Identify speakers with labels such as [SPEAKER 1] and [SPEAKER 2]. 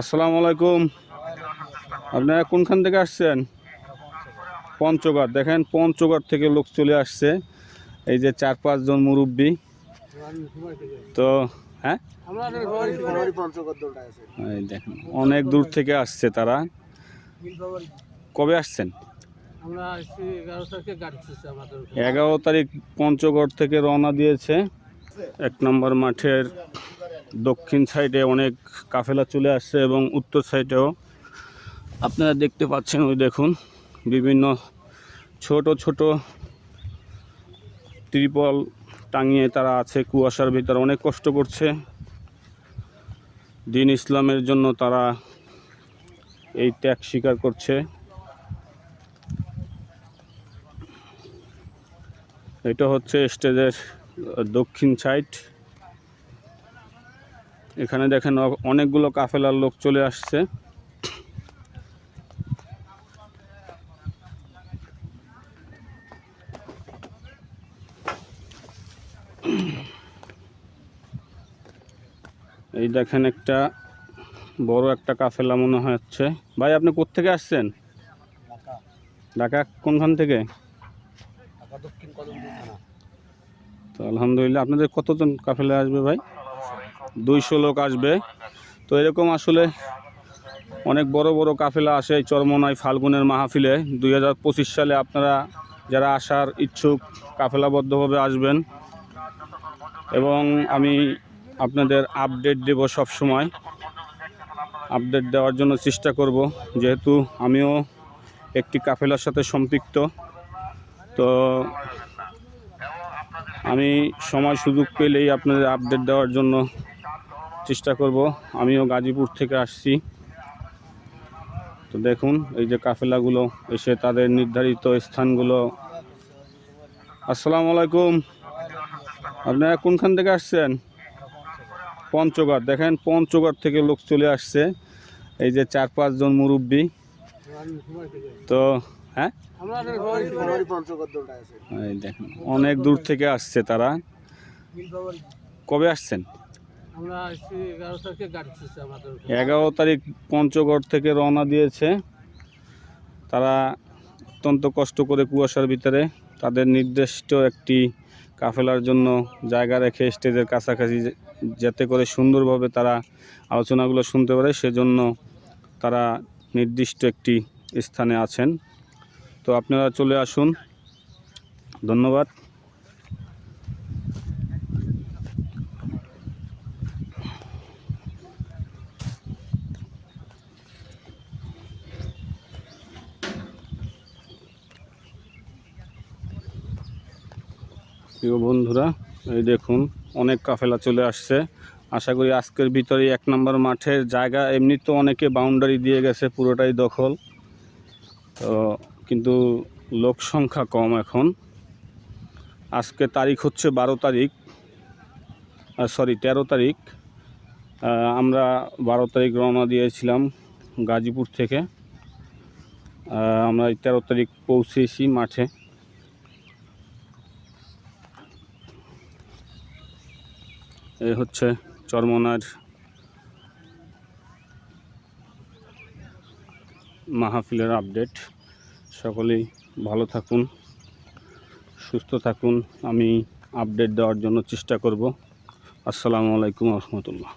[SPEAKER 1] আসসালামু আলাইকুম। আপনারা কোনখান থেকে আসছেন? পঞ্চগড়। দেখেন, পঞ্চগড় থেকে লোক চলে আসছে। এই যে চার পাঁচজন মুরব্বী। তো হ্যাঁ? এই দেখেন, অনেক দূর থেকে আসছে তারা। কবে আসছেন?
[SPEAKER 2] এগারো তারিখ
[SPEAKER 1] পঞ্চগড় থেকে রওনা দিয়েছে। এক নম্বর মাঠের দক্ষিণ সাইডে অনেক কাফেলা চলে আসছে এবং উত্তর সাইডেও আপনারা দেখতে পাচ্ছেন, ওই দেখুন, বিভিন্ন ছোট ছোট ত্রিপল টাঙিয়ে তারা আছে কুয়াশার ভিতরে। অনেক কষ্ট করছে। দিন ইসলামের জন্য তারা এই ত্যাগ স্বীকার করছে। এটা হচ্ছে স্টেজের দক্ষিণ সাইড। এখানে দেখেন অনেকগুলো কাফেলার লোক চলে আসছে। এই দেখেন একটা বড় একটা কাফেলা মনে হচ্ছে। ভাই আপনি কোত্থেকে আসছেন? ঢাকা। কোনখান থেকে? তো আলহামদুলিল্লাহ আপনাদের কতজন কাফেলা আসবে ভাই? দুইশো লোক আসবে। তো এরকম আসলে অনেক বড় বড় কাফেলা আসে এই চরমনাই ফাল্গুনের মাহফিলে। দুই হাজার পঁচিশ সালে আপনারা যারা আসার ইচ্ছুক কাফেলাবদ্ধভাবে আসবেন। এবং আমি আপনাদের আপডেট দেব সব সময় আপডেট দেওয়ার জন্য চেষ্টা করব। যেহেতু আমিও একটি কাফেলার সাথে সম্পৃক্ত। তো আমি সময় সুযোগ পেলেই আপনাদের আপডেট দেওয়ার জন্য চেষ্টা করব। আমিও গাজীপুর থেকে আসছি। তো দেখুন, এই যে কাফেলাগুলো এসে তাদের নির্ধারিত স্থানগুলো। আসসালামু আলাইকুম। আপনারা কোনখান থেকে আসছেন? পঞ্চগড়। দেখেন, পঞ্চগড় থেকে লোক চলে আসছে। এই যে চার পাঁচজন মুরব্বী। তো হ্যাঁ? দেখেন, অনেক দূর থেকে আসছে তারা। কবে আসছেন?
[SPEAKER 2] আমরা এগারো
[SPEAKER 1] এগারো তারিখ পঞ্চগড় থেকে রওনা দিয়েছে। তারা অত্যন্ত কষ্ট করে কুয়াশার ভিতরে তাদের নির্দিষ্ট একটি কাফেলার জন্য জায়গা রেখে স্টেজের কাছাকাছি যাতে করে সুন্দরভাবে তারা আলোচনাগুলো শুনতে পারে, সেজন্য তারা নির্দিষ্ট একটি স্থানে আছেন। তো আপনারা চলে আসুন। ধন্যবাদ। প্রিয় বন্ধুরা, এই দেখুন, অনেক কাফেলা চলে আসছে। আশা করি আজকের ভিতরে এক নম্বর মাঠের জায়গা, এমনি তো অনেকে বাউন্ডারি দিয়ে গেছে, পুরোটাই দখল। তো কিন্তু লোক সংখ্যা কম এখন। আজকে তারিখ হচ্ছে বারো তারিখ সরি তেরো তারিখ। আমরা বারো তারিখ রওনা দিয়েছিলাম গাজীপুর থেকে। আমরা তেরো তারিখ পৌঁছেছি মাঠে। এই হচ্ছে চরমনার মাহফিলের আপডেট। সকলেই ভালো থাকুন, সুস্থ থাকুন। আমি আপডেট দেওয়ার জন্য চেষ্টা করব। আসসালামু আলাইকুম রহমতুল্লাহ।